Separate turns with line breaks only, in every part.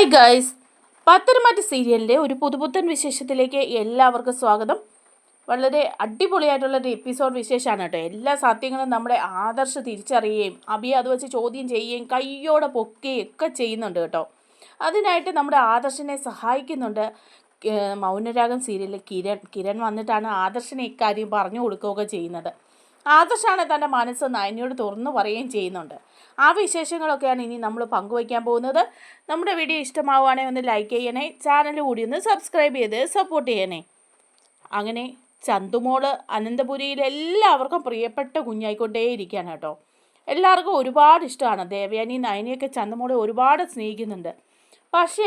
Hi guys Patharamattu സീരിയലിന്റെ ഒരു പുതുപുത്തൻ വിശേഷത്തിലേക്ക് എല്ലാവർക്കും സ്വാഗതം. വളരെ അടിപൊളിയായിട്ടുള്ള ഒരു എപ്പിസോഡ് വിശേഷമാണ് കേട്ടോ. എല്ലാ സത്യങ്ങളും നമ്മുടെ ആദർശ തിരിച്ചറിയുകയും അബിയെ അത് വെച്ച് ചോദ്യം ചെയ്യുകയും കയ്യോടെ പൊക്കുകയും ഒക്കെ ചെയ്യുന്നുണ്ട് കേട്ടോ. അതിനായിട്ട് നമ്മുടെ ആദർശനെ സഹായിക്കുന്നുണ്ട് മൗനരാഗം സീരിയലിൽ കിരൺ. കിരൺ വന്നിട്ടാണ് ആദർശനെ ഇക്കാര്യം പറഞ്ഞു കൊടുക്കുകയൊക്കെ ചെയ്യുന്നത്. ആദർശാണ് തന്റെ മനസ്സ് നയനിയോട് തുറന്നു പറയുകയും ചെയ്യുന്നുണ്ട്. ആ വിശേഷങ്ങളൊക്കെയാണ് ഇനി നമ്മൾ പങ്കുവയ്ക്കാൻ പോകുന്നത്. നമ്മുടെ വീഡിയോ ഇഷ്ടമാവുകയാണെങ്കിൽ ഒന്ന് ലൈക്ക് ചെയ്യണേ ചാനൽ കൂടി ഒന്ന് സബ്സ്ക്രൈബ് ചെയ്ത് സപ്പോർട്ട് ചെയ്യണേ. അങ്ങനെ ചന്തുമോൾ അനന്തപുരിയിൽ എല്ലാവർക്കും പ്രിയപ്പെട്ട കുഞ്ഞായിക്കൊണ്ടേയിരിക്കുകയാണ് കേട്ടോ. എല്ലാവർക്കും ഒരുപാട് ഇഷ്ടമാണ്. ദേവയാനി നയനിയൊക്കെ ചന്തുമോളെ ഒരുപാട് സ്നേഹിക്കുന്നുണ്ട്. പക്ഷേ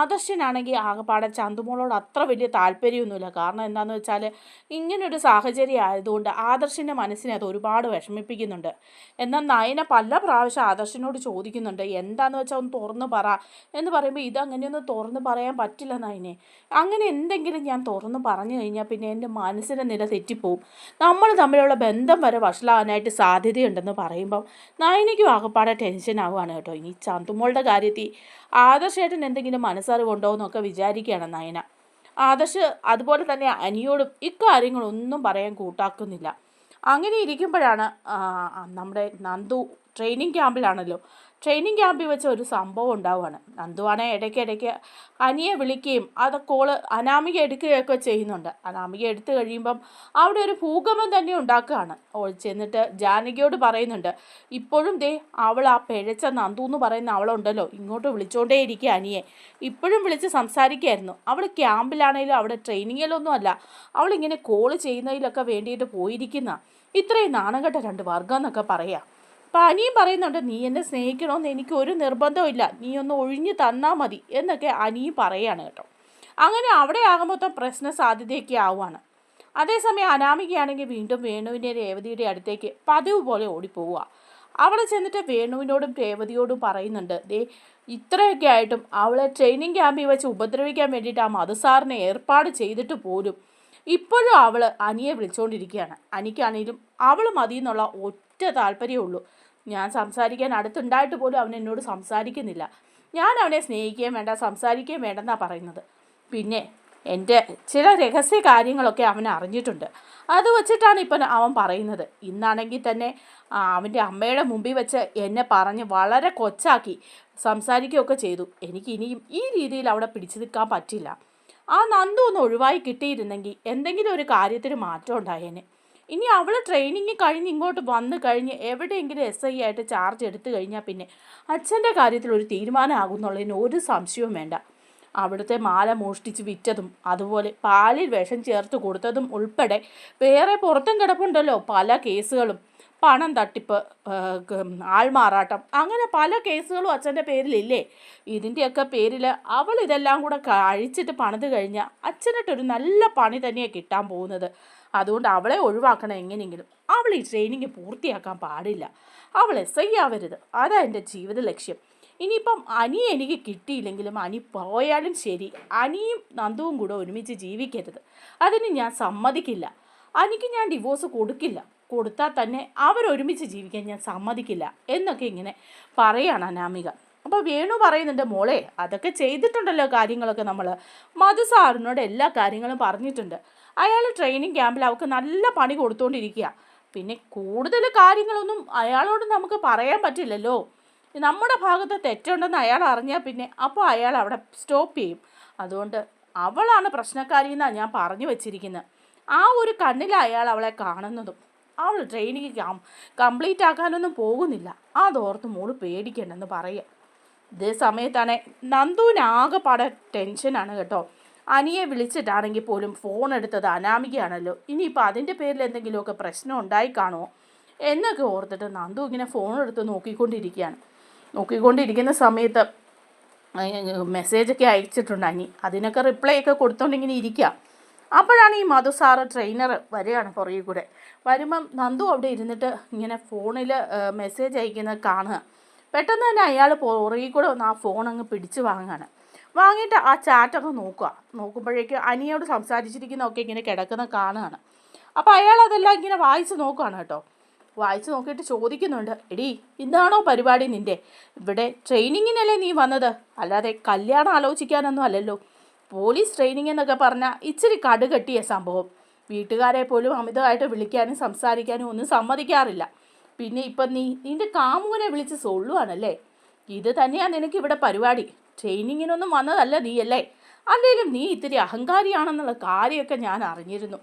ആദർശനാണെങ്കിൽ ആകെപ്പാടെ ചന്തുമോളോട് അത്ര വലിയ താല്പര്യമൊന്നുമില്ല. കാരണം എന്താണെന്ന് വെച്ചാൽ ഇങ്ങനൊരു സാഹചര്യം ആയതുകൊണ്ട് ആദർശിന്റെ മനസ്സിനെ അത് ഒരുപാട് വിഷമിപ്പിക്കുന്നുണ്ട്. എന്നാൽ നയന പല പ്രാവശ്യം ആദർശനോട് ചോദിക്കുന്നുണ്ട് എന്താന്ന് വെച്ചാൽ ഒന്ന് തുറന്ന് പറ എന്ന് പറയുമ്പോൾ ഇതങ്ങനെയൊന്നും തുറന്നു പറയാൻ പറ്റില്ല നയനെ. അങ്ങനെ എന്തെങ്കിലും ഞാൻ തുറന്ന് പറഞ്ഞു കഴിഞ്ഞാൽ പിന്നെ എന്റെ മനസ്സിന്റെ നില തെറ്റിപ്പോവും. നമ്മൾ തമ്മിലുള്ള ബന്ധം വരെ വഷളാകാനായിട്ട് സാധ്യതയുണ്ടെന്ന് പറയുമ്പം നയനയ്ക്കും ആകെപ്പാടെ ടെൻഷൻ ആവുകയാണ് കേട്ടോ. ഇനി ചന്തുമോളുടെ കാര്യത്തിൽ ആദർശേട്ടൻ എന്തെങ്കിലും മനസ്സറിവുണ്ടോ എന്നൊക്കെ വിചാരിക്കുകയാണ് നയന. ആദർശ് അതുപോലെ തന്നെ അനിയോടും ഇക്കാര്യങ്ങളൊന്നും പറയാൻ കൂട്ടാക്കുന്നില്ല. അങ്ങനെ ഇരിക്കുമ്പോഴാണ് നമ്മുടെ നന്ദു ട്രെയിനിങ് ക്യാമ്പിലാണല്ലോ ട്രെയിനിങ് ക്യാമ്പിൽ വെച്ച് ഒരു സംഭവം ഉണ്ടാവുകയാണ്. നന്ദുവാണെ ഇടയ്ക്കിടയ്ക്ക് അനിയെ വിളിക്കുകയും അത് കോൾ അനാമിക എടുക്കുകയൊക്കെ ചെയ്യുന്നുണ്ട്. അനാമിക എടുത്തു കഴിയുമ്പം അവിടെ ഒരു ഭൂകമ്പം തന്നെ ഉണ്ടാക്കുകയാണ്. ഓ ചെന്നിട്ട് ജാനകിയോട് പറയുന്നുണ്ട് ഇപ്പോഴും ദേ അവൾ ആ പിഴച്ച നന്ദു എന്ന് പറയുന്ന അവളുണ്ടല്ലോ. ഇങ്ങോട്ട് വിളിച്ചോണ്ടേ ഇരിക്കുക അനിയെ. ഇപ്പോഴും വിളിച്ച് സംസാരിക്കുകയായിരുന്നു. അവൾ ക്യാമ്പിലാണെങ്കിലും അവിടെ ട്രെയിനിങ്ങിലൊന്നും അല്ല. അവളിങ്ങനെ കോൾ ചെയ്യുന്നതിലൊക്കെ വേണ്ടിയിട്ട് പോയിരിക്കുന്ന. ഇത്രയും നാണം കെട്ട രണ്ട് വർഗം എന്നൊക്കെ പറയാം. അപ്പം അനിയും പറയുന്നുണ്ട് നീ എന്നെ സ്നേഹിക്കണമെന്ന് എനിക്ക് ഒരു നിർബന്ധവും നീ ഒന്ന് ഒഴിഞ്ഞു തന്നാൽ മതി എന്നൊക്കെ അനിയും പറയുകയാണ് കേട്ടോ. അങ്ങനെ അവിടെ ആകുമ്പോൾ പ്രശ്ന സാധ്യതയൊക്കെ ആവുകയാണ് അതേസമയം അനാമികയാണെങ്കിൽ വീണ്ടും വേണുവിന്റെ രേവതിയുടെ അടുത്തേക്ക് പതിവ് പോലെ ഓടിപ്പോവുക. അവിടെ ചെന്നിട്ട് വേണുവിനോടും രേവതിയോടും പറയുന്നുണ്ട് ദേ ഇത്രയൊക്കെ ആയിട്ടും അവളെ ട്രെയിനിങ് ക്യാമ്പിൽ വെച്ച് ഉപദ്രവിക്കാൻ വേണ്ടിയിട്ട് ആ മധുസാറിനെ ഏർപ്പാട് ചെയ്തിട്ട് പോലും ഇപ്പോഴും അവൾ അനിയെ വിളിച്ചുകൊണ്ടിരിക്കുകയാണ് അനിക്കാണെങ്കിലും അവൾ മതി എന്നുള്ള ഒറ്റ താല്പര്യമേ ഉള്ളൂ. ഞാൻ സംസാരിക്കാൻ അടുത്തുണ്ടായിട്ട് പോലും അവൻ എന്നോട് സംസാരിക്കുന്നില്ല. ഞാൻ അവനെ സ്നേഹിക്കുകയും വേണ്ട സംസാരിക്കുകയും വേണ്ടെന്നാണ് പറയുന്നത്. പിന്നെ എന്റെ ചില രഹസ്യ കാര്യങ്ങളൊക്കെ അവൻ അറിഞ്ഞിട്ടുണ്ട്. അത് വെച്ചിട്ടാണ് ഇപ്പം അവൻ പറയുന്നത്. ഇന്നാണെങ്കിൽ തന്നെ അവന്റെ അമ്മയുടെ മുമ്പിൽ വെച്ച് എന്നെ പറഞ്ഞ് വളരെ കൊച്ചാക്കി സംസാരിക്കുകയൊക്കെ ചെയ്തു. എനിക്ക് ഇനിയും ഈ രീതിയിൽ അവിടെ പിടിച്ചു നിൽക്കാൻ പറ്റില്ല. ആ നന്ദു ഒന്ന് ഒഴിവായി കിട്ടിയിരുന്നെങ്കിൽ എന്തെങ്കിലും ഒരു കാര്യത്തിന് മാറ്റം ഉണ്ടായേനെ. ഇനി അവൾ ട്രെയിനിങ് കഴിഞ്ഞ് ഇങ്ങോട്ട് വന്നു കഴിഞ്ഞ് എവിടെയെങ്കിലും എസ് ഐ ആയിട്ട് ചാർജ് എടുത്തു കഴിഞ്ഞാൽ പിന്നെ അച്ഛന്റെ കാര്യത്തിൽ ഒരു തീരുമാനമാകും എന്നുള്ളതിന് ഒരു സംശയവും വേണ്ട. അവിടുത്തെ മാല മോഷ്ടിച്ച് വിറ്റതും അതുപോലെ പാലിൽ വിഷം ചേർത്ത് കൊടുത്തതും ഉൾപ്പെടെ വേറെ പുറത്തും കിടപ്പുണ്ടല്ലോ പല കേസുകളും. പണം തട്ടിപ്പ് ആൾമാറാട്ടം അങ്ങനെ പല കേസുകളും അച്ഛന്റെ പേരിലില്ലേ? ഇതിന്റെയൊക്കെ പേരിൽ അവൾ ഇതെല്ലാം കൂടെ കഴിച്ചിട്ട് പണിത് കഴിഞ്ഞാൽ അച്ഛനിട്ടൊരു നല്ല പണി തന്നെയാണ് കിട്ടാൻ പോകുന്നത്. അതുകൊണ്ട് അവളെ ഒഴിവാക്കണം എങ്ങനെയെങ്കിലും. അവൾ ഈ ട്രെയിനിങ് പൂർത്തിയാക്കാൻ പാടില്ല. അവൾ എസ് ഐ ആവരുത്. അതാ എന്റെ ജീവിത ലക്ഷ്യം. ഇനിയിപ്പം അനി എനിക്ക് കിട്ടിയില്ലെങ്കിലും അനി പോയാലും ശരി. അനിയും നന്ദുവും കൂടെ ഒരുമിച്ച് ജീവിക്കരുത്. അതിന് ഞാൻ സമ്മതിക്കില്ല. അനിക്ക് ഞാൻ ഡിവോഴ്സ് കൊടുക്കില്ല. കൊടുത്താൽ തന്നെ അവരൊരുമിച്ച് ജീവിക്കാൻ ഞാൻ സമ്മതിക്കില്ല എന്നൊക്കെ ഇങ്ങനെ പറയാണ് അനാമിക. അപ്പോൾ വേണു പറയുന്നുണ്ട് മോളെ അതൊക്കെ ചെയ്തിട്ടുണ്ടല്ലോ കാര്യങ്ങളൊക്കെ നമ്മൾ മധു സാറിനോട് എല്ലാ കാര്യങ്ങളും പറഞ്ഞിട്ടുണ്ട്. അയാൾ ട്രെയിനിങ് ക്യാമ്പിൽ അവൾക്ക് നല്ല പണി കൊടുത്തുകൊണ്ടിരിക്കുക പിന്നെ കൂടുതൽ കാര്യങ്ങളൊന്നും അയാളോട് നമുക്ക് പറയാൻ പറ്റില്ലല്ലോ. നമ്മുടെ ഭാഗത്ത് തെറ്റുണ്ടെന്ന് അയാൾ അറിഞ്ഞാൽ പിന്നെ അപ്പോൾ അയാൾ അവിടെ സ്റ്റോപ്പ് ചെയ്യും. അതുകൊണ്ട് അവളാണ് പ്രശ്നക്കാരി എന്നാണ് ഞാൻ പറഞ്ഞു വെച്ചിരിക്കുന്നത് ആ ഒരു കണ്ണിൽ അയാൾ അവളെ കാണുന്നതും. അവൾ ട്രെയിനിങ് കംപ്ലീറ്റ് ആക്കാനൊന്നും പോകുന്നില്ല. അതോർത്ത് മോൾ പേടിക്കണ്ടെന്ന് പറയുക ഇതേ സമയത്താണ് നന്ദുവിന് ആകെപ്പാടെ ടെൻഷനാണ് കേട്ടോ. അനിയെ വിളിച്ചിട്ടാണെങ്കിൽ പോലും ഫോൺ എടുത്തത് അനാമികയാണല്ലോ. ഇനിയിപ്പോൾ അതിന്റെ പേരിൽ എന്തെങ്കിലുമൊക്കെ പ്രശ്നം ഉണ്ടായി കാണുമോ? എന്നൊക്കെ ഓർത്തിട്ട് നന്ദു ഇങ്ങനെ ഫോൺ എടുത്ത് നോക്കിക്കൊണ്ടിരിക്കുകയാണ്. നോക്കിക്കൊണ്ടിരിക്കുന്ന സമയത്ത് മെസ്സേജൊക്കെ അയച്ചിട്ടുണ്ട് അനി. അതിനൊക്കെ റിപ്ലൈ ഒക്കെ കൊടുത്തോണ്ടിങ്ങനെ ഇരിക്കുക അപ്പോഴാണ് ഈ മധു സാറ് ട്രെയിനർ വരികയാണ് പുറകെ കൂടെ. വരുമ്പം നന്ദു അവിടെ ഇരുന്നിട്ട് ഇങ്ങനെ ഫോണിൽ മെസ്സേജ് അയക്കുന്നത് കാണുക. പെട്ടെന്ന് തന്നെ അയാൾ പുറകെ കൂടെ ഒന്ന് ആ ഫോൺ അങ്ങ് പിടിച്ച് വാങ്ങാണ് വാങ്ങിയിട്ട് ആ ചാറ്റൊക്കെ നോക്കുക. നോക്കുമ്പോഴേക്ക് അനിയോട് സംസാരിച്ചിരിക്കുന്നതൊക്കെ ഇങ്ങനെ കിടക്കുന്ന കാണുകയാണ് അപ്പോൾ അയാൾ അതെല്ലാം ഇങ്ങനെ വായിച്ച് നോക്കുകയാണ് കേട്ടോ. വായിച്ച് നോക്കിയിട്ട് ചോദിക്കുന്നുണ്ട് എടി ഇതാണോ പരിപാടി നിന്റെ ഇവിടെ ട്രെയിനിങ്ങിനല്ലേ നീ വന്നത്? അല്ലാതെ കല്യാണം ആലോചിക്കാനൊന്നും അല്ലല്ലോ. പോലീസ് ട്രെയിനിങ് എന്നൊക്കെ പറഞ്ഞാൽ ഇച്ചിരി കടുകെട്ടിയ സംഭവം. വീട്ടുകാരെ പോലും അമിതമായിട്ട് വിളിക്കാനും സംസാരിക്കാനും ഒന്നും സമ്മതിക്കാറില്ല. പിന്നെ ഇപ്പം നീ നിന്റെ കാമുകനെ വിളിച്ച് സൊള്ളുവാണല്ലേ? ഇത് തന്നെയാണ് നിനക്ക് ഇവിടെ പരിപാടി. ട്രെയിനിങ്ങിനൊന്നും വന്നതല്ല നീയല്ലേ അല്ലെങ്കിലും നീ ഇത്തിരി അഹങ്കാരിയാണെന്നുള്ള കാര്യമൊക്കെ ഞാൻ അറിഞ്ഞിരുന്നു.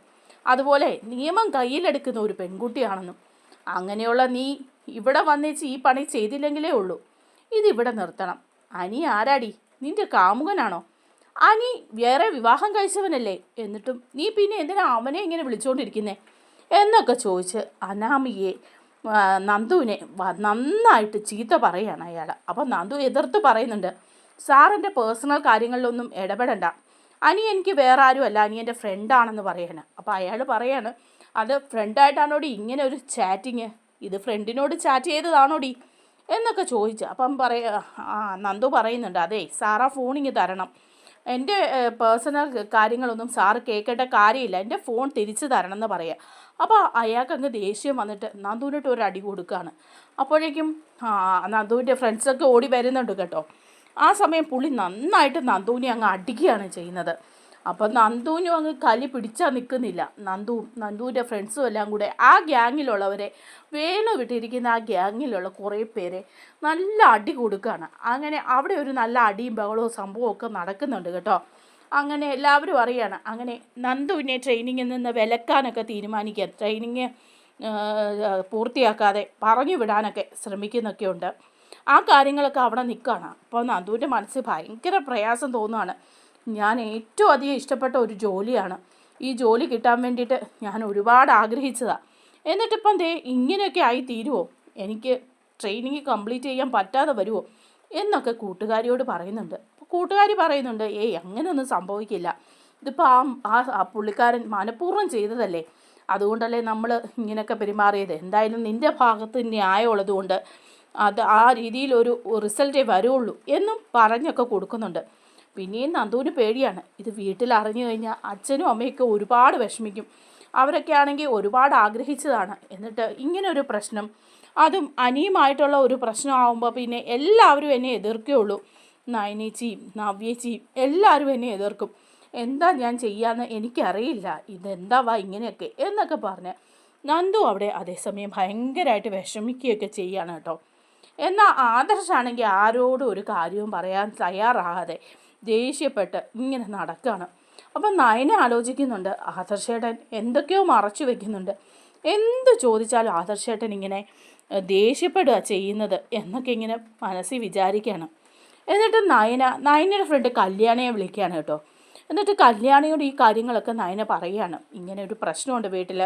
അതുപോലെ നിയമം കയ്യിലെടുക്കുന്ന ഒരു പെൺകുട്ടിയാണെന്നും അങ്ങനെയുള്ള നീ ഇവിടെ വന്നേച്ച് ഈ പണി ചെയ്തില്ലെങ്കിലേ ഉള്ളൂ. ഇതിവിടെ നിർത്തണം. അനി ആരാടി? നിന്റെ കാമുകനാണോ? അനി വേറെ വിവാഹം കഴിച്ചവനല്ലേ? എന്നിട്ടും നീ പിന്നെ എന്തിനാ അവനെ ഇങ്ങനെ വിളിച്ചുകൊണ്ടിരിക്കുന്നേ എന്നൊക്കെ ചോദിച്ച് അനാമിയെ നന്ദുവിനെ നന്നായിട്ട് ചീത്ത പറയുകയാണ് അയാൾ അപ്പം നന്ദു എതിർത്ത് പറയുന്നുണ്ട്. സാറിന്റെ പേഴ്സണൽ കാര്യങ്ങളിലൊന്നും ഇടപെടണ്ട. അനി എനിക്ക് വേറെ ആരുമല്ല അനി എന്റെ ഫ്രണ്ടാണെന്ന് പറയാണ്. അപ്പോൾ അയാൾ പറയാണ് അത് ഫ്രണ്ടായിട്ടാണോടി ഇങ്ങനെ ഒരു ചാറ്റിങ് ഇത് ഫ്രണ്ടിനോട് ചാറ്റ് ചെയ്തതാണോടി? എന്നൊക്കെ ചോദിച്ചു. അപ്പം പറയ ആ നന്ദു പറയുന്നുണ്ട് അതേ സാറാ ഫോണിങ് തരണം. എന്റെ പേഴ്സണൽ കാര്യങ്ങളൊന്നും സാറ് കേൾക്കേണ്ട കാര്യമില്ല. എന്റെ ഫോൺ തിരിച്ചു തരണം എന്ന് പറയാം. അപ്പോൾ അയാൾക്ക് അങ്ങ് ദേഷ്യം വന്നിട്ട് നന്ദുവിനിട്ട് ഒരു അടി കൊടുക്കുകയാണ് അപ്പോഴേക്കും നന്ദുവിന്റെ ഫ്രണ്ട്സൊക്കെ ഓടി വരുന്നുണ്ട് കേട്ടോ. ആ സമയം പുള്ളി നന്നായിട്ട് നന്ദുവിനെ അങ്ങ് അടിക്കുകയാണ് ചെയ്യുന്നത്. അപ്പം നന്ദുവിനും അങ്ങ് കലി പിടിച്ചാൽ നിൽക്കുന്നില്ല നന്ദുവും നന്ദുവിന്റെ ഫ്രണ്ട്സും എല്ലാം കൂടെ ആ ഗ്യാങ്ങിലുള്ളവരെ വേണു വിട്ടിരിക്കുന്ന ആ ഗ്യാങ്ങിലുള്ള കുറേ പേരെ നല്ല അടി കൊടുക്കുകയാണ്. അങ്ങനെ അവിടെ ഒരു നല്ല അടിയും ബഹളവും സംഭവവും ഒക്കെ നടക്കുന്നുണ്ട് കേട്ടോ. അങ്ങനെ എല്ലാവരും അറിയാണ്. അങ്ങനെ നന്ദുവിനെ ട്രെയിനിങ്ങിൽ നിന്ന് വിലക്കാനൊക്കെ തീരുമാനിക്കുക ട്രെയിനിങ് പൂർത്തിയാക്കാതെ പറഞ്ഞു വിടാനൊക്കെ ശ്രമിക്കുന്നൊക്കെ ഉണ്ട് ആ കാര്യങ്ങളൊക്കെ അവിടെ നിൽക്കുകയാണ്. അപ്പോൾ നന്ദുവിന്റെ മനസ്സ് ഭയങ്കര പ്രയാസം തോന്നുകയാണ്. ഞാൻ ഏറ്റവും അധികം ഇഷ്ടപ്പെട്ട ഒരു ജോലിയാണ്. ഈ ജോലി കിട്ടാൻ വേണ്ടിയിട്ട് ഞാൻ ഒരുപാട് ആഗ്രഹിച്ചതാണ് എന്നിട്ടിപ്പം ദേ ഇങ്ങനെയൊക്കെ ആയി തീരുമോ എനിക്ക് ട്രെയിനിങ് കംപ്ലീറ്റ് ചെയ്യാൻ പറ്റാതെ വരുമോ എന്നൊക്കെ കൂട്ടുകാരിയോട് പറയുന്നുണ്ട്. കൂട്ടുകാരി പറയുന്നുണ്ട് ഏയ് അങ്ങനെയൊന്നും സംഭവിക്കില്ല. ഇതിപ്പോൾ ആ ആ- ആ പുള്ളിക്കാരൻ മനഃപൂർവം ചെയ്തതല്ലേ? അതുകൊണ്ടല്ലേ നമ്മൾ ഇങ്ങനെയൊക്കെ പെരുമാറിയത്. എന്തായാലും നിന്റെ ഭാഗത്ത് ന്യായമുള്ളത് കൊണ്ട് അത് ആ രീതിയിലൊരു റിസൾട്ടേ വരുള്ളൂ എന്നും പറഞ്ഞൊക്കെ കൊടുക്കുന്നുണ്ട്. പിന്നെയും നന്ദുവിന് പേടിയാണ്. ഇത് വീട്ടിൽ അറിഞ്ഞു കഴിഞ്ഞാൽ അച്ഛനും അമ്മയൊക്കെ ഒരുപാട് വിഷമിക്കും. അവരൊക്കെ ആണെങ്കിൽ ഒരുപാട് ആഗ്രഹിച്ചതാണ്. എന്നിട്ട് ഇങ്ങനെ ഒരു പ്രശ്നം അതും അനിയുമായിട്ടുള്ള ഒരു പ്രശ്നമാകുമ്പോൾ പിന്നെ എല്ലാവരും എന്നെ എതിർക്കുകയുള്ളൂ. നയനേച്ചിയും നവ്യേച്ചിയും എല്ലാവരും എന്നെ എതിർക്കും. എന്താ ഞാൻ ചെയ്യാന്ന് എനിക്കറിയില്ല. ഇതെന്താ വാ ഇങ്ങനെയൊക്കെ എന്നൊക്കെ പറഞ്ഞ് നന്ദു അവിടെ അതേസമയം ഭയങ്കരമായിട്ട് വിഷമിക്കുകയൊക്കെ ചെയ്യുകയാണ് കേട്ടോ. എന്നാൽ ആദർശാണെങ്കിൽ ആരോടും ഒരു കാര്യവും പറയാൻ തയ്യാറാകാതെ ദേഷ്യപ്പെട്ട് ഇങ്ങനെ നടക്കുകയാണ് അപ്പം നയനെ ആലോചിക്കുന്നുണ്ട് ആദർശേട്ടൻ എന്തൊക്കെയോ മറച്ചു വെക്കുന്നുണ്ട്. എന്ത് ചോദിച്ചാലും ആദർശേട്ടൻ ഇങ്ങനെ ദേഷ്യപ്പെടുക ചെയ്യുന്നത്? എന്നൊക്കെ ഇങ്ങനെ മനസ്സിൽ വിചാരിക്കുകയാണ് എന്നിട്ട് നയന നയനയുടെ ഫ്രണ്ട് കല്യാണിയെ വിളിക്കുകയാണ് കേട്ടോ. എന്നിട്ട് കല്യാണിയോട് ഈ കാര്യങ്ങളൊക്കെ നയന പറയുകയാണ്. ഇങ്ങനെ ഒരു പ്രശ്നമുണ്ട് വീട്ടിൽ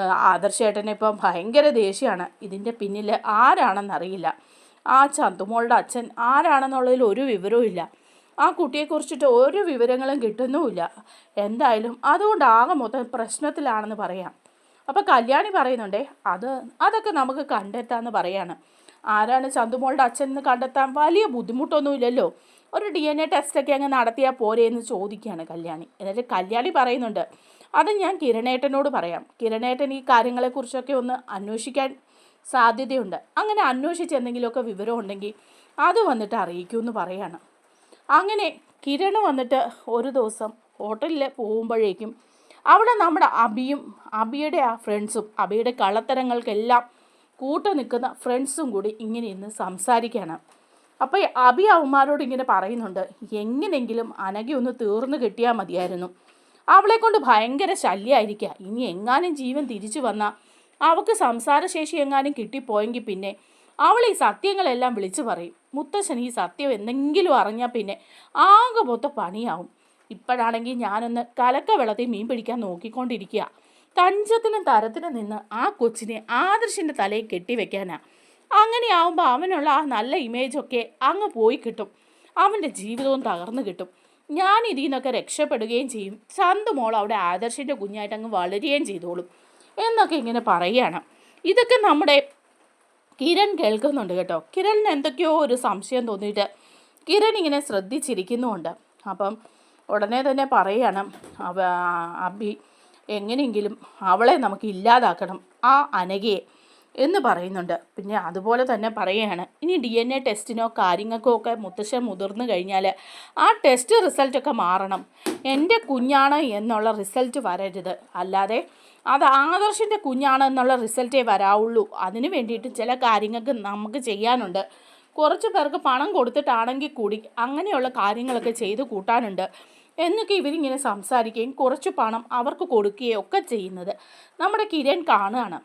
ആദർശേട്ടനെ ഇപ്പം ഭയങ്കര ദേഷ്യമാണ്. ഇതിന്റെ പിന്നിൽ ആരാണെന്നറിയില്ല. ആ ചന്തുമോളുടെ അച്ഛൻ ആരാണെന്നുള്ളതിൽ ഒരു വിവരവും ഇല്ല. ആ കുട്ടിയെക്കുറിച്ചിട്ട് ഒരു വിവരങ്ങളും കിട്ടുന്നുമില്ല. എന്തായാലും അതുകൊണ്ട് ആകെ മൊത്തം പ്രശ്നത്തിലാണെന്ന് പറയാം. അപ്പോൾ കല്യാണി പറയുന്നുണ്ടേ അത് അതൊക്കെ നമുക്ക് കണ്ടെത്താമെന്ന് പറയാണ്. ആരാണ് ചന്തുമോളുടെ അച്ഛൻ എന്ന് കണ്ടെത്താൻ വലിയ ബുദ്ധിമുട്ടൊന്നുമില്ലല്ലോ. ഒരു ഡി എൻ എ ടെസ്റ്റൊക്കെ അങ്ങ് നടത്തിയാൽ പോരെ എന്ന് ചോദിക്കുകയാണ് കല്യാണി. എന്നിട്ട് കല്യാണി പറയുന്നുണ്ട് അത് ഞാൻ കിരണേട്ടനോട് പറയാം. കിരണേട്ടൻ ഈ കാര്യങ്ങളെക്കുറിച്ചൊക്കെ ഒന്ന് അന്വേഷിക്കാൻ സാധ്യതയുണ്ട്. അങ്ങനെ അന്വേഷിച്ച് എന്തെങ്കിലുമൊക്കെ വിവരം ഉണ്ടെങ്കിൽ അത് വന്നിട്ട് അറിയിക്കൂ എന്ന് പറയാണ്. അങ്ങനെ കിരൺ വന്നിട്ട് ഒരു ദിവസം ഹോട്ടലിൽ പോകുമ്പോഴേക്കും അവിടെ നമ്മുടെ അബിയും അബിയുടെ ആ ഫ്രണ്ട്സും അബിയുടെ കള്ളത്തരങ്ങൾക്കെല്ലാം കൂട്ടു നിൽക്കുന്ന ഫ്രണ്ട്സും കൂടി ഇങ്ങനെ ഇന്ന് സംസാരിക്കുകയാണ്. അപ്പോൾ അബി അവന്മാരോട് ഇങ്ങനെ പറയുന്നുണ്ട് എങ്ങനെയെങ്കിലും അനകി ഒന്ന് തീർന്നു കിട്ടിയാൽ മതിയായിരുന്നു. അവളെ കൊണ്ട് ഭയങ്കര ശല്യമായിരിക്കുക ഇനി എങ്ങാനും ജീവൻ തിരിച്ചു വന്ന അവൾക്ക് സംസാരശേഷി എങ്ങാനും കിട്ടിപ്പോയെങ്കിൽ പിന്നെ അവൾ ഈ സത്യങ്ങളെല്ലാം വിളിച്ചു പറയും. മുത്തശ്ശൻ ഈ സത്യം എന്തെങ്കിലും അറിഞ്ഞാൽ പിന്നെ ആകെ മൊത്ത പണിയാവും. ഇപ്പോഴാണെങ്കിൽ ഞാനൊന്ന് കലക്ക വെള്ളത്തിൽ മീൻ പിടിക്കാൻ നോക്കിക്കൊണ്ടിരിക്കുക തഞ്ചത്തിനും തരത്തിനും നിന്ന് ആ കൊച്ചിനെ ആദർശിന്റെ തലയിൽ കെട്ടിവെക്കാനാ. അങ്ങനെയാവുമ്പോൾ അവനുള്ള ആ നല്ല ഇമേജൊക്കെ അങ്ങ് പോയി കിട്ടും. അവന്റെ ജീവിതവും തകർന്നു കിട്ടും. ഞാൻ ഇതിൽ നിന്നൊക്കെ രക്ഷപ്പെടുകയും ചെയ്യും. ചന്തുമോൾ അവിടെ ആദർശിന്റെ കുഞ്ഞായിട്ട് അങ്ങ് വളരുകയും ചെയ്തോളും. എന്നൊക്കെ ഇങ്ങനെ പറയുകയാണ്. ഇതൊക്കെ നമ്മുടെ കിരൺ കേൾക്കുന്നുണ്ട് കേട്ടോ. കിരണിന് എന്തൊക്കെയോ ഒരു സംശയം തോന്നിയിട്ട് കിരൺ ഇങ്ങനെ ശ്രദ്ധിച്ചിരിക്കുന്നുമുണ്ട്. അപ്പം ഉടനെ തന്നെ പറയണം അബി എങ്ങനെയെങ്കിലും അവളെ നമുക്ക് ഇല്ലാതാക്കണം. ആ അനഘയെ എന്ന് പറയുന്നുണ്ട്. പിന്നെ അതുപോലെ തന്നെ പറയുകയാണ് ഇനി ഡി എൻ എ ടെസ്റ്റിനോ കാര്യങ്ങൾക്കോ ഒക്കെ മുത്തശ്ശൻ മുതിർന്നു കഴിഞ്ഞാൽ ആ ടെസ്റ്റ് റിസൾട്ടൊക്കെ മാറണം. എന്റെ കുഞ്ഞാണ് എന്നുള്ള റിസൾട്ട് വരരുത്. അല്ലാതെ അത് ആദർശിന്റെ കുഞ്ഞാണ് എന്നുള്ള റിസൾട്ടേ വരാവുള്ളൂ. അതിന് വേണ്ടിയിട്ട് ചില കാര്യങ്ങൾക്ക് നമുക്ക് ചെയ്യാനുണ്ട്. കുറച്ച് പേർക്ക് പണം കൊടുത്തിട്ടാണെങ്കിൽ കൂടി അങ്ങനെയുള്ള കാര്യങ്ങളൊക്കെ ചെയ്ത് കൂട്ടാനുണ്ട്. എന്നൊക്കെ ഇവരിങ്ങനെ സംസാരിക്കുകയും കുറച്ച് പണം അവർക്ക് കൊടുക്കുകയും ഒക്കെ ചെയ്യുന്നത് നമ്മുടെ കിരൺ കാണുകയാണ്.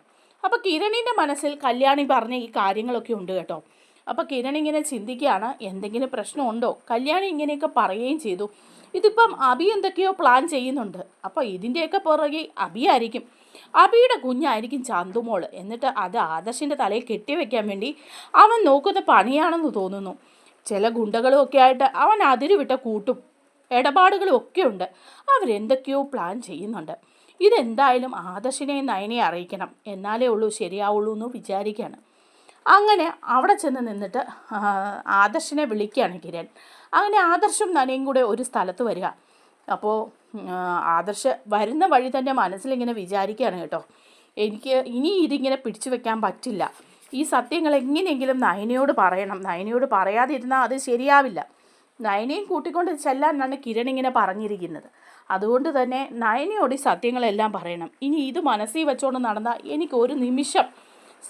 അപ്പോൾ കിരണിന്റെ മനസ്സിൽ കല്യാണി പറഞ്ഞ ഈ കാര്യങ്ങളൊക്കെ ഉണ്ട് കേട്ടോ. അപ്പോൾ കിരൺ ഇങ്ങനെ ചിന്തിക്കുകയാണ് എന്തെങ്കിലും പ്രശ്നമുണ്ടോ? കല്യാണി ഇങ്ങനെയൊക്കെ പറയുകയും ചെയ്തു. ഇതിപ്പം അബി എന്തൊക്കെയോ പ്ലാൻ ചെയ്യുന്നുണ്ട്. അപ്പോൾ ഇതിന്റെയൊക്കെ പുറകെ അബി ആയിരിക്കും. അബിയുടെ കുഞ്ഞായിരിക്കും ചന്തുമോൾ. എന്നിട്ട് അത് ആദർശിന്റെ തലയിൽ കെട്ടിവെക്കാൻ വേണ്ടി അവൻ നോക്കുന്ന പണിയാണെന്ന് തോന്നുന്നു. ചില ഗുണ്ടകളും ഒക്കെ ആയിട്ട് അവൻ അതിരുവിട്ട കൂട്ടും ഇടപാടുകളും ഒക്കെ ഉണ്ട്. അവരെന്തൊക്കെയോ പ്ലാൻ ചെയ്യുന്നുണ്ട്. ഇതെന്തായാലും ആദർശിനെ നയനെ അറിയിക്കണം. എന്നാലേ ഉള്ളൂ ശരിയാവുള്ളൂ എന്ന് വിചാരിക്കുകയാണ്. അങ്ങനെ അവിടെ ചെന്ന് നിന്നിട്ട് ആദർശിനെ വിളിക്കുകയാണ് കിരൺ. അങ്ങനെ ആദർശും നനയും കൂടെ ഒരു സ്ഥലത്ത് വരിക. അപ്പോൾ ആദർശ് വരുന്ന വഴി തന്നെ മനസ്സിലിങ്ങനെ വിചാരിക്കുകയാണ് കേട്ടോ. എനിക്ക് ഇനി ഇതിങ്ങനെ പിടിച്ചു വെക്കാൻ പറ്റില്ല. ഈ സത്യങ്ങൾ എങ്ങനെയെങ്കിലും നയനയോട് പറയണം. നയനയോട് പറയാതിരുന്നാൽ അത് ശരിയാവില്ല. നയനയും കൂട്ടിക്കൊണ്ട് ചെല്ലാനാണ് കിരൺ ഇങ്ങനെ പറഞ്ഞിരിക്കുന്നത്. അതുകൊണ്ട് തന്നെ നയനയോട് ഈ സത്യങ്ങളെല്ലാം പറയണം. ഇനി ഇത് മനസ്സിൽ വെച്ചുകൊണ്ട് നടന്നാൽ എനിക്ക് ഒരു നിമിഷം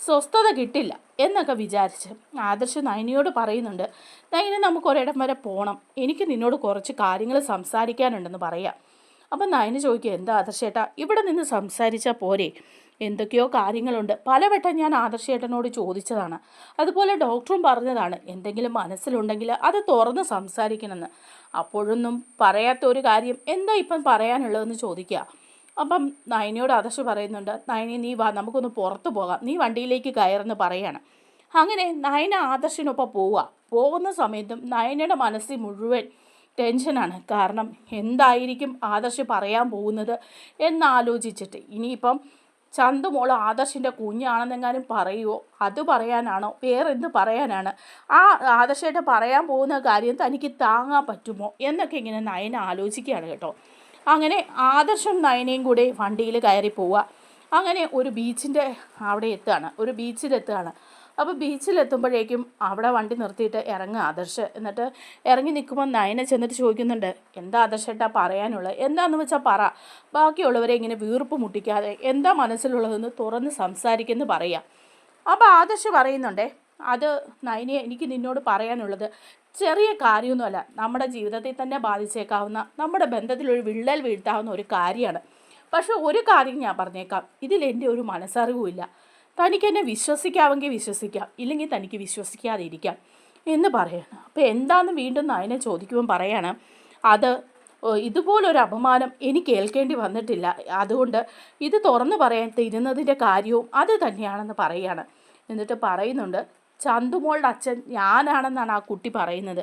സ്വസ്ഥത കിട്ടില്ല എന്നൊക്കെ വിചാരിച്ച് ആദർശ് നയനയോട് പറയുന്നുണ്ട്. നയന നമുക്ക് ഒരിടം വരെ പോകണം എനിക്ക് നിന്നോട് കുറച്ച് കാര്യങ്ങൾ സംസാരിക്കാനുണ്ടെന്ന് പറയാം. അപ്പം നയന ചോദിക്കുക എന്താ ആദർശേട്ടാ ഇവിടെ നിന്ന് സംസാരിച്ചാൽ പോരെ? എന്തൊക്കെയോ കാര്യങ്ങളുണ്ട്. പലവട്ടം ഞാൻ ആദർശേട്ടനോട് ചോദിച്ചതാണ്. അതുപോലെ ഡോക്ടറും പറഞ്ഞതാണ് എന്തെങ്കിലും മനസ്സിലുണ്ടെങ്കിൽ അത് തുറന്ന് സംസാരിക്കണമെന്ന്. അപ്പോഴൊന്നും പറയാത്ത ഒരു കാര്യം എന്താ ഇപ്പം പറയാനുള്ളതെന്ന് ചോദിക്കുക. അപ്പം നയനയോട് ആദർശ് പറയുന്നുണ്ട് നയനി നീ വാ നമുക്കൊന്ന് പുറത്തു പോകാം. നീ വണ്ടിയിലേക്ക് കയറെന്ന് പറയാണ്. അങ്ങനെ നയന ആദർശിനൊപ്പം പോവുക. പോകുന്ന സമയത്തും നയനയുടെ മനസ്സിൽ മുഴുവൻ ടെൻഷനാണ്. കാരണം എന്തായിരിക്കും ആദർശ് പറയാൻ പോകുന്നത് എന്നാലോചിച്ചിട്ട്. ഇനിയിപ്പം ചന്തുമോൾ ആദർശിന്റെ കുഞ്ഞാണെന്നെങ്ങാനും പറയുമോ അത് പറയാനാണോ? വേറെന്ത് പറയാനാണ്? ആ ആദർശയുടെ പറയാൻ പോകുന്ന കാര്യം തനിക്ക് താങ്ങാൻ പറ്റുമോ? എന്നൊക്കെ ഇങ്ങനെ നയന ആലോചിക്കുകയാണ് കേട്ടോ. അങ്ങനെ ആദർശം നയനയും കൂടെ വണ്ടിയിൽ കയറി പോവുക. അങ്ങനെ ഒരു ബീച്ചിന്റെ അവിടെ എത്തുകയാണ്. ഒരു ബീച്ചിലെത്തുകയാണ്. അപ്പോൾ ബീച്ചിലെത്തുമ്പോഴേക്കും അവിടെ വണ്ടി നിർത്തിയിട്ട് ഇറങ്ങുക ആദർശ്. എന്നിട്ട് ഇറങ്ങി നിൽക്കുമ്പോൾ നയനെ ചെന്നിട്ട് ചോദിക്കുന്നുണ്ട് എന്താ ആദർശേട്ടാ പറയാനുള്ളത് എന്താണെന്ന് വെച്ചാൽ പറ. ബാക്കിയുള്ളവരെ ഇങ്ങനെ വീർപ്പ് മുട്ടിക്കാതെ എന്താ മനസ്സിലുള്ളതെന്ന് തുറന്ന് സംസാരിക്കുന്നു പറയുക അപ്പോൾ ആദർശ് പറയുന്നുണ്ടേ അത് നയനെ എനിക്ക് നിന്നോട് പറയാനുള്ളത് ചെറിയ കാര്യമൊന്നുമല്ല. നമ്മുടെ ജീവിതത്തിൽ തന്നെ ബാധിച്ചേക്കാവുന്ന നമ്മുടെ ബന്ധത്തിൽ ഒരു വിള്ളൽ വീഴ്ത്താവുന്ന ഒരു കാര്യമാണ്. പക്ഷേ ഒരു കാര്യം ഞാൻ പറഞ്ഞേക്കാം. ഇതിൽ ഒരു മനസ്സറിവുമില്ല. തനിക്ക് എന്നെ വിശ്വസിക്കാമെങ്കിൽ വിശ്വസിക്കാം. ഇല്ലെങ്കിൽ തനിക്ക് വിശ്വസിക്കാതെ ഇരിക്കാം എന്ന് പറയണം. അപ്പോൾ എന്താണെന്ന് വീണ്ടും നയനെ ചോദിക്കുമ്പോൾ പറയാണ് അത് ഇതുപോലൊരു അപമാനം എനിക്ക് ഏൽക്കേണ്ടി വന്നിട്ടില്ല. അതുകൊണ്ട് ഇത് തുറന്നു പറയാൻ തിരുന്നതിന്റെ കാര്യവും അത് തന്നെയാണെന്ന് പറയുകയാണ് എന്നിട്ട് പറയുന്നുണ്ട് ചന്തുമോളുടെ അച്ഛൻ ഞാനാണെന്നാണ് ആ കുട്ടി പറയുന്നത്.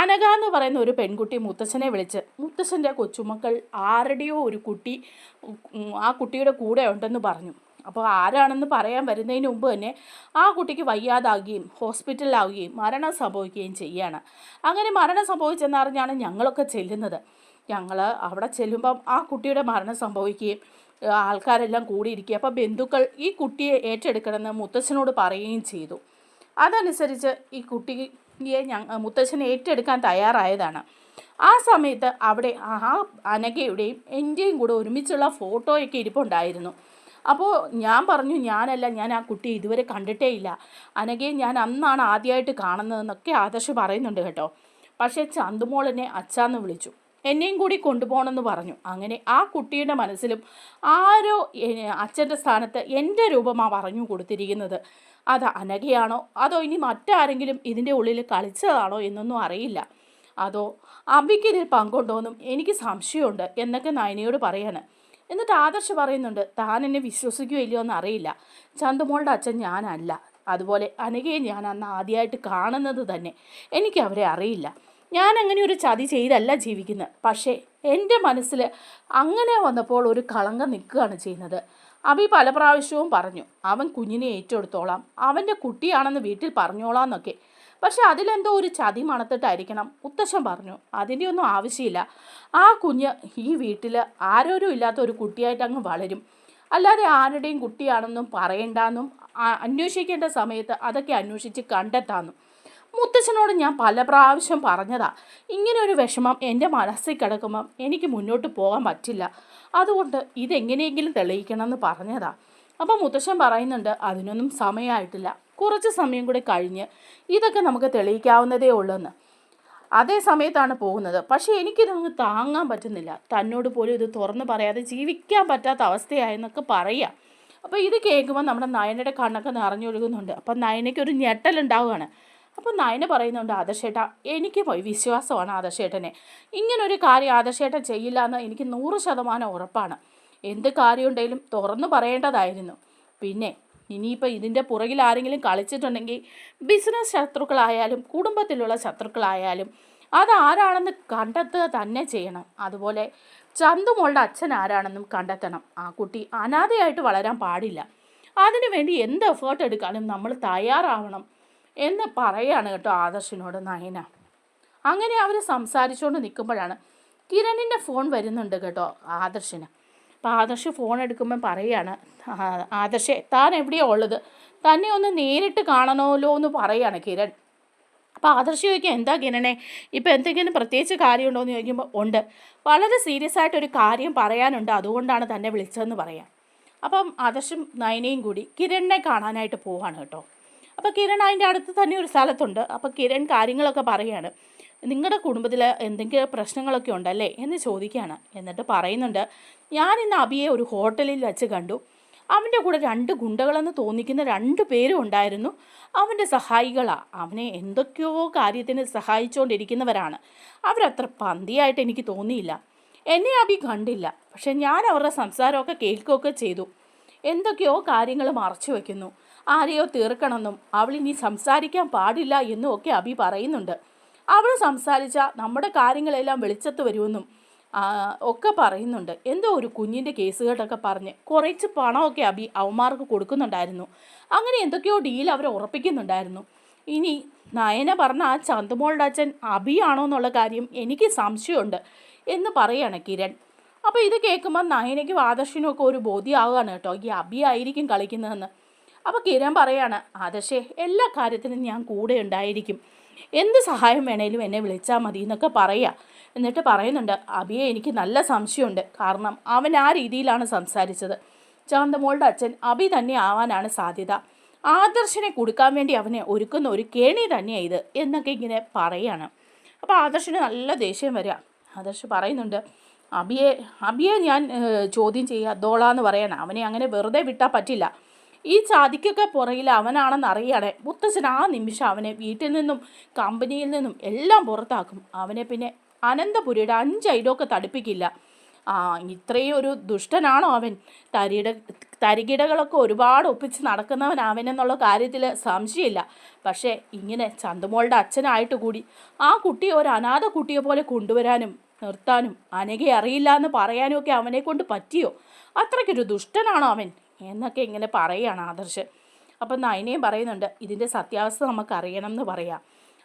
അനഘ എന്ന് പറയുന്ന ഒരു പെൺകുട്ടി മുത്തച്ഛനെ വിളിച്ച് മുത്തച്ഛന്റെ കൊച്ചുമക്കൾ ആരുടെയോ ഒരു കുട്ടി ആ കുട്ടിയുടെ കൂടെ ഉണ്ടെന്ന് പറഞ്ഞു. അപ്പോൾ ആരാണെന്ന് പറയാൻ വരുന്നതിന് മുമ്പ് തന്നെ ആ കുട്ടിക്ക് വയ്യാതാകുകയും ഹോസ്പിറ്റലിലാവുകയും മരണം സംഭവിക്കുകയും ചെയ്യുകയാണ് അങ്ങനെ മരണം സംഭവിച്ചെന്നറിഞ്ഞാണ് ഞങ്ങളൊക്കെ ചെല്ലുന്നത്. ഞങ്ങൾ അവിടെ ചെല്ലുമ്പം ആ കുട്ടിയുടെ മരണം സംഭവിക്കുകയും ആൾക്കാരെല്ലാം കൂടിയിരിക്കുക അപ്പോൾ ബന്ധുക്കൾ ഈ കുട്ടിയെ ഏറ്റെടുക്കണമെന്ന് മുത്തച്ഛനോട് പറയുകയും ചെയ്തു. അതനുസരിച്ച് ഈ കുട്ടിയെ ഞങ്ങ മുത്തച്ഛനെ ഏറ്റെടുക്കാൻ തയ്യാറായതാണ്. ആ സമയത്ത് അവിടെ ആ അനഘയുടെയും എന്റെയും കൂടെ ഒരുമിച്ചുള്ള ഫോട്ടോയൊക്കെ ഇരിപ്പുണ്ടായിരുന്നു. അപ്പോൾ ഞാൻ പറഞ്ഞു ഞാനല്ല ഞാൻ ആ കുട്ടിയെ ഇതുവരെ കണ്ടിട്ടേ ഇല്ല. അനഘയെ ഞാൻ അന്നാണ് ആദ്യമായിട്ട് കാണുന്നതെന്നൊക്കെ ആദർശ് പറയുന്നുണ്ട് കേട്ടോ. പക്ഷേ ചന്തുമോൾ എന്നെ അച്ചാന്ന് വിളിച്ചു. എന്നെയും കൂടി കൊണ്ടുപോകണമെന്ന് പറഞ്ഞു. അങ്ങനെ ആ കുട്ടിയുടെ മനസ്സിലും ആരോ അച്ഛന്റെ സ്ഥാനത്ത് എന്റെ രൂപമാണ് പറഞ്ഞു കൊടുത്തിരിക്കുന്നത്. അത് അനഘയാണോ? അതോ ഇനി മറ്റാരെങ്കിലും ഇതിന്റെ ഉള്ളിൽ കളിച്ചതാണോ എന്നൊന്നും അറിയില്ല. അതോ അമ്മയ്ക്ക് ഇതിൽ പങ്കുണ്ടോയെന്നും എനിക്ക് സംശയമുണ്ട് എന്നൊക്കെ നയനയോട് പറയാണ്. എന്നിട്ട് ആദർശ് പറയുന്നുണ്ട് താൻ എന്നെ വിശ്വസിക്കുകയോ ഇല്ലയോ എന്ന് അറിയില്ല. ചന്തുമോളുടെ അച്ഛൻ ഞാനല്ല. അതുപോലെ അനഘയെ ഞാൻ അന്ന് ആദ്യമായിട്ട് കാണുന്നത് തന്നെ. എനിക്ക് അവരെ അറിയില്ല. ഞാൻ അങ്ങനെ ഒരു ചതി ചെയ്തല്ല ജീവിക്കുന്നത് പക്ഷേ എന്റെ മനസ്സിൽ അങ്ങനെ വന്നപ്പോൾ ഒരു കളങ്കം നിൽക്കുകയാണ് ചെയ്യുന്നത്. അഭി പല പ്രാവശ്യവും പറഞ്ഞു അവൻ കുഞ്ഞിനെ ഏറ്റെടുത്തോളാം. അവന്റെ കുട്ടിയാണെന്ന് വീട്ടിൽ പറഞ്ഞോളാം എന്നൊക്കെ. പക്ഷെ അതിലെന്തോ ഒരു ചതി മണത്തിട്ടായിരിക്കണം മുത്തശ്ശൻ പറഞ്ഞു. അതിന്റെ ഒന്നും ആവശ്യമില്ല. ആ കുഞ്ഞ് ഈ വീട്ടിൽ ആരോരും ഇല്ലാത്ത ഒരു കുട്ടിയായിട്ട് അങ്ങ് വളരും. അല്ലാതെ ആരുടെയും കുട്ടിയാണെന്നും പറയണ്ടെന്നും അന്വേഷിക്കേണ്ട സമയത്ത് അതൊക്കെ അന്വേഷിച്ച് കണ്ടെത്താമെന്നും. മുത്തച്ഛനോട് ഞാൻ പല പ്രാവശ്യം പറഞ്ഞതാ. ഇങ്ങനെ ഒരു വിഷമം എന്റെ മനസ്സിൽ കിടക്കുമ്പം എനിക്ക് മുന്നോട്ട് പോകാൻ പറ്റില്ല. അതുകൊണ്ട് ഇതെങ്ങനെയെങ്കിലും തെളിയിക്കണമെന്ന് പറഞ്ഞതാ. അപ്പം മുത്തശ്ശൻ പറയുന്നുണ്ട് അതിനൊന്നും സമയമായിട്ടില്ല. കുറച്ച് സമയം കൂടി കഴിഞ്ഞ് ഇതൊക്കെ നമുക്ക് തെളിയിക്കാവുന്നതേ ഉള്ളെന്ന്. അതേ സമയത്താണ് പോകുന്നത്. പക്ഷേ എനിക്കിതൊന്നും താങ്ങാൻ പറ്റുന്നില്ല. തന്നോട് പോലും ഇത് തുറന്ന് പറയാതെ ജീവിക്കാൻ പറ്റാത്ത അവസ്ഥയായെന്നൊക്കെ പറയാം. അപ്പോൾ ഇത് കേൾക്കുമ്പോൾ നമ്മുടെ നയനയുടെ കണ്ണൊക്കെ നിറഞ്ഞൊഴുകുന്നുണ്ട്. അപ്പം നയനയ്ക്ക് ഒരു ഞെട്ടലുണ്ടാവുകയാണ് അപ്പോൾ നയന പറയുന്നുണ്ട് ആദർശേട്ട എനിക്ക് പോയി വിശ്വാസമാണ് ആദർശേട്ടനെ. ഇങ്ങനൊരു കാര്യം ആദർശേട്ടൻ ചെയ്യില്ല എന്ന് എനിക്ക് നൂറ് ശതമാനം ഉറപ്പാണ്. എന്ത് കാര്യമുണ്ടെങ്കിലും തുറന്നു പറയേണ്ടതായിരുന്നു. പിന്നെ ഇനിയിപ്പോൾ ഇതിന്റെ പുറകിൽ ആരെങ്കിലും കളിച്ചിട്ടുണ്ടെങ്കിൽ ബിസിനസ് ശത്രുക്കളായാലും കുടുംബത്തിലുള്ള ശത്രുക്കളായാലും അതാരാണെന്ന് കണ്ടെത്തുക തന്നെ ചെയ്യണം. അതുപോലെ ചന്തുമോളുടെ അച്ഛൻ ആരാണെന്നും കണ്ടെത്തണം. ആ കുട്ടി അനാഥയായിട്ട് വളരാൻ പാടില്ല. അതിനുവേണ്ടി എന്ത് എഫേർട്ട് എടുക്കാനും നമ്മൾ തയ്യാറാവണം എന്ന് പറയാണ് കേട്ടോ ആദർശിനോട് നയന. അങ്ങനെ അവർ സംസാരിച്ചുകൊണ്ട് നിൽക്കുമ്പോഴാണ് കിരണിന്റെ ഫോൺ വരുന്നുണ്ട് കേട്ടോ ആദർശിന്. അപ്പോൾ ആദർശ് ഫോൺ എടുക്കുമ്പോൾ പറയാണ് ആദർശെ താൻ എവിടെയാണ് ഉള്ളത്? തന്നെ ഒന്ന് നേരിട്ട് കാണണമല്ലോ എന്ന് പറയാണ് കിരൺ. അപ്പോൾ ആദർശ് ചോദിക്കുക എന്താ കിരണേ? ഇപ്പോൾ എന്തെങ്കിലും പ്രത്യേകിച്ച് കാര്യമുണ്ടോ എന്ന് ചോദിക്കുമ്പോൾ ഉണ്ട്. വളരെ സീരിയസ് ആയിട്ടൊരു കാര്യം പറയാനുണ്ട് അതുകൊണ്ടാണ് തന്നെ വിളിച്ചതെന്ന് പറയാം. അപ്പം ആദർശും നയനയും കൂടി കിരണിനെ കാണാനായിട്ട് പോവാണ് കേട്ടോ. അപ്പോൾ കിരൺ അതിന്റെ അടുത്ത് തന്നെ ഒരു സ്ഥലത്തുണ്ട്. അപ്പോൾ കിരൺ കാര്യങ്ങളൊക്കെ പറയാണ്. നിങ്ങളുടെ കുടുംബത്തിൽ എന്തെങ്കിലും പ്രശ്നങ്ങളൊക്കെ ഉണ്ടല്ലേ എന്ന് ചോദിക്കുകയാണ് എന്നിട്ട് പറയുന്നുണ്ട് ഞാൻ ഇന്ന് അബിയെ ഒരു ഹോട്ടലിൽ വെച്ച് കണ്ടു. അവന്റെ കൂടെ രണ്ട് ഗുണ്ടകളെന്ന് തോന്നിക്കുന്ന രണ്ട് പേരും ഉണ്ടായിരുന്നു. അവന്റെ സഹായികളാണ് അവനെ എന്തൊക്കെയോ കാര്യത്തിന് സഹായിച്ചുകൊണ്ടിരിക്കുന്നവരാണ് അവരത്ര പന്തിയായിട്ട് എനിക്ക് തോന്നിയില്ല. എന്നെ അബി കണ്ടില്ല. പക്ഷെ ഞാൻ അവരുടെ സംസാരമൊക്കെ കേൾക്കുകയൊക്കെ ചെയ്തു. എന്തൊക്കെയോ കാര്യങ്ങൾ മറച്ചു വയ്ക്കുന്നു ആരെയോ തീർക്കണമെന്നും അവളിനി സംസാരിക്കാൻ പാടില്ല എന്നും ഒക്കെ അബി പറയുന്നുണ്ട്. അവൾ സംസാരിച്ച നമ്മുടെ കാര്യങ്ങളെല്ലാം വെളിച്ചത്ത് വരുമെന്നും ഒക്കെ പറയുന്നുണ്ട്. എന്തോ ഒരു കുഞ്ഞിന്റെ കേസുകെട്ടൊക്കെ പറഞ്ഞ് കുറച്ച് പണമൊക്കെ അബി അവന്മാർക്ക് കൊടുക്കുന്നുണ്ടായിരുന്നു. അങ്ങനെ എന്തൊക്കെയോ ഡീൽ അവർ ഉറപ്പിക്കുന്നുണ്ടായിരുന്നു. ഇനി നയന പറഞ്ഞ ആ ചന്തുമോളുടെ അച്ഛൻ അബിയാണോ എന്നുള്ള കാര്യം എനിക്ക് സംശയമുണ്ട് എന്ന് പറയാണ് കിരൺ. അപ്പോൾ ഇത് കേൾക്കുമ്പോൾ നയനയ്ക്കും ആദർശിനും ഒരു ബോധ്യമാവുകയാണ് കേട്ടോ. ഈ അബി ആയിരിക്കും കളിക്കുന്നതെന്ന്. അപ്പോൾ കിരൺ പറയാണ് ആദർശേ എല്ലാ കാര്യത്തിനും ഞാൻ കൂടെ ഉണ്ടായിരിക്കും. എന്ത് സഹായം വേണേലും എന്നെ വിളിച്ചാൽ മതി എന്നൊക്കെ പറയുക എന്നിട്ട് പറയുന്നുണ്ട് അബിയെ എനിക്ക് നല്ല സംശയമുണ്ട്. കാരണം അവൻ ആ രീതിയിലാണ് സംസാരിച്ചത്. ചാന്തമോളുടെ അച്ഛൻ അബി തന്നെ ആവാനാണ് സാധ്യത. ആദർശനെ കൊടുക്കാൻ വേണ്ടി അവനെ ഒരുക്കുന്ന ഒരു കേണി തന്നെയാണ് ഇത് എന്നൊക്കെ ഇങ്ങനെ പറയാണ്. അപ്പോൾ ആദർശന് നല്ല ദേഷ്യം വരിക ആദർശ് പറയുന്നുണ്ട് അബിയെ അബിയെ ഞാൻ ചോദ്യം ചെയ്യുക ദോളാന്ന് പറയണം അവനെ അങ്ങനെ വെറുതെ വിട്ടാൽ പറ്റില്ല. ഈ ചാതിക്കൊക്കെ പുറകിൽ അവനാണെന്ന് അറിയാതെ മുത്തച്ഛൻ ആ നിമിഷം അവനെ വീട്ടിൽ നിന്നും കമ്പനിയിൽ നിന്നും എല്ലാം പുറത്താക്കും. അവനെ പിന്നെ അനന്തപുരിയുടെ അഞ്ച് ഐഡൊക്കെ തടുപ്പിക്കില്ല. ആ ഇത്രയും ഒരു ദുഷ്ടനാണോ അവൻ? തരിട തരികിടകളൊക്കെ ഒരുപാട് ഒപ്പിച്ച് നടക്കുന്നവൻ അവനെന്നുള്ള കാര്യത്തിൽ സംശയമില്ല. പക്ഷേ ഇങ്ങനെ ചന്തുമോളുടെ അച്ഛനായിട്ട് കൂടി ആ കുട്ടിയെ ഒരു അനാഥ കുട്ടിയെ പോലെ കൊണ്ടുവരാനും നിർത്താനും അനഘയെ അറിയില്ല എന്ന് പറയാനും ഒക്കെ അവനെ കൊണ്ട് പറ്റിയോ? അത്രയ്ക്കൊരു ദുഷ്ടനാണോ അവൻ? എന്നൊക്കെ ഇങ്ങനെ പറയുകയാണ് ആദർശ്. അപ്പം നയനയും പറയുന്നുണ്ട് ഇതിന്റെ സത്യാവസ്ഥ നമുക്കറിയണം എന്ന് പറയാം.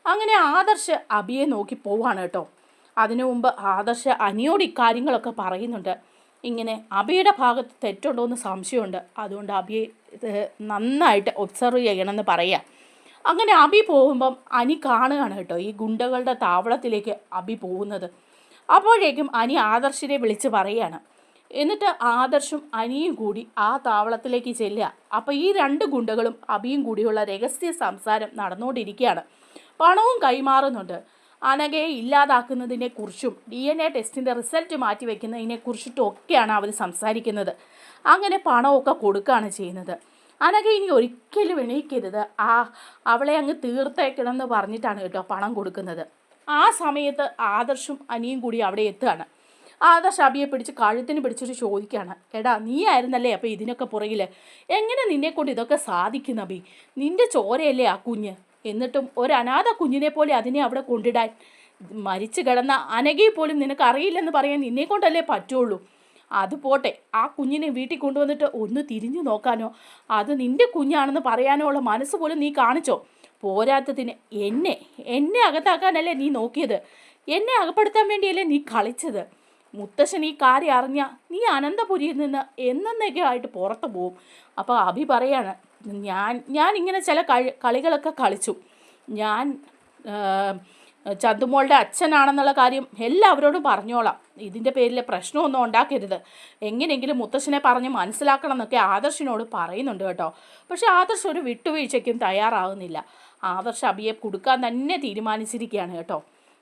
അങ്ങനെ ആദർശ് അബിയെ നോക്കി പോവാണ് കേട്ടോ. അതിനു മുമ്പ് ആദർശ് അനിയോട് ഇക്കാര്യങ്ങളൊക്കെ പറയുന്നുണ്ട്. ഇങ്ങനെ അബിയുടെ ഭാഗത്ത് തെറ്റുണ്ടോ എന്ന് സംശയമുണ്ട്. അതുകൊണ്ട് അബിയെ നന്നായിട്ട് ഒബ്സർവ് ചെയ്യണമെന്ന് പറയാം. അങ്ങനെ അബി പോകുമ്പം അനി കാണുകയാണ് കേട്ടോ ഈ ഗുണ്ടകളുടെ താവളത്തിലേക്ക് അബി പോകുന്നത്. അപ്പോഴേക്കും അനി ആദർശിനെ വിളിച്ച് പറയാണ് എന്നിട്ട് ആദർശും അനിയും കൂടി ആ താവളത്തിലേക്ക് ചെല്ലുക. അപ്പോൾ ഈ രണ്ട് ഗുണ്ടകളും അബിയും കൂടിയുള്ള രഹസ്യ സംസാരം നടന്നുകൊണ്ടിരിക്കുകയാണ്. പണവും കൈമാറുന്നുണ്ട്. അനഘയെ ഇല്ലാതാക്കുന്നതിനെ കുറിച്ചും ഡി എൻ എ ടെസ്റ്റിന്റെ റിസൾട്ട് മാറ്റി വയ്ക്കുന്നതിനെ കുറിച്ചിട്ടും ഒക്കെയാണ് അവർ സംസാരിക്കുന്നത്. അങ്ങനെ പണമൊക്കെ കൊടുക്കുകയാണ് ചെയ്യുന്നത്. അനഘ ഇനി ഒരിക്കലും എണീക്കരുത്. ആ അവളെ അങ്ങ് തീർത്തേക്കണം എന്ന് പറഞ്ഞിട്ടാണ് കേട്ടോ പണം കൊടുക്കുന്നത്. ആ സമയത്ത് ആദർശും അനിയും കൂടി അവിടെ എത്തുകയാണ്. ആദർശ് ഷാബിയെ പിടിച്ച് കഴുത്തിന് പിടിച്ചിട്ട് ചോദിക്കുകയാണ് എടാ നീ ആയിരുന്നല്ലേ അപ്പോൾ ഇതിനൊക്കെ പുറകിൽ എങ്ങനെ നിന്നെ കൊണ്ട് ഇതൊക്കെ സാധിക്കും അബി നിന്റെ ചോരയല്ലേ ആ കുഞ്ഞ്? എന്നിട്ടും ഒരു അനാഥ കുഞ്ഞിനെ പോലെ അതിനെ അവിടെ കൊണ്ടിടാൻ മരിച്ചു കിടന്ന അനകയെ പോലും നിനക്ക് അറിയില്ലെന്ന് പറയാൻ നിന്നെ കൊണ്ടല്ലേ പറ്റുള്ളൂ? അത് പോട്ടെ ആ കുഞ്ഞിനെ വീട്ടിൽ കൊണ്ടുവന്നിട്ട് ഒന്ന് തിരിഞ്ഞു നോക്കാനോ? അത് നിന്റെ കുഞ്ഞാണെന്ന് പറയാനോ ഉള്ള മനസ്സ് പോലും നീ കാണിച്ചോ? പോരാത്തതിന് എന്നെ എന്നെ അകത്താക്കാനല്ലേ നീ നോക്കിയത്? എന്നെ അകപ്പെടുത്താൻ വേണ്ടിയല്ലേ നീ കളിച്ചത്? മുത്തശ്ശൻ ഈ കാര്യം അറിഞ്ഞ നീ അനന്തപുരിയിൽ നിന്ന് എന്നേക്കായിട്ട് പുറത്തു പോവും. അപ്പോൾ അഭി പറയാണ് ഞാൻ ഞാൻ ഇങ്ങനെ ചില കളി കളികളൊക്കെ കളിച്ചു. ഞാൻ ചന്തുമോളുടെ അച്ഛനാണെന്നുള്ള കാര്യം എല്ലാവരോടും പറഞ്ഞോളാം. ഇതിന്റെ പേരിൽ പ്രശ്നമൊന്നും ഉണ്ടാക്കരുത്. എങ്ങനെയെങ്കിലും മുത്തശ്ശനെ പറഞ്ഞ് മനസ്സിലാക്കണം എന്നൊക്കെ ആദർശിനോട് പറയുന്നുണ്ട് കേട്ടോ. പക്ഷേ ആദർശ് ഒരു വിട്ടുവീഴ്ചയ്ക്കും തയ്യാറാവുന്നില്ല. ആദർശ് അബിയെ കൊടുക്കാൻ തന്നെ തീരുമാനിച്ചിരിക്കുകയാണ് കേട്ടോ.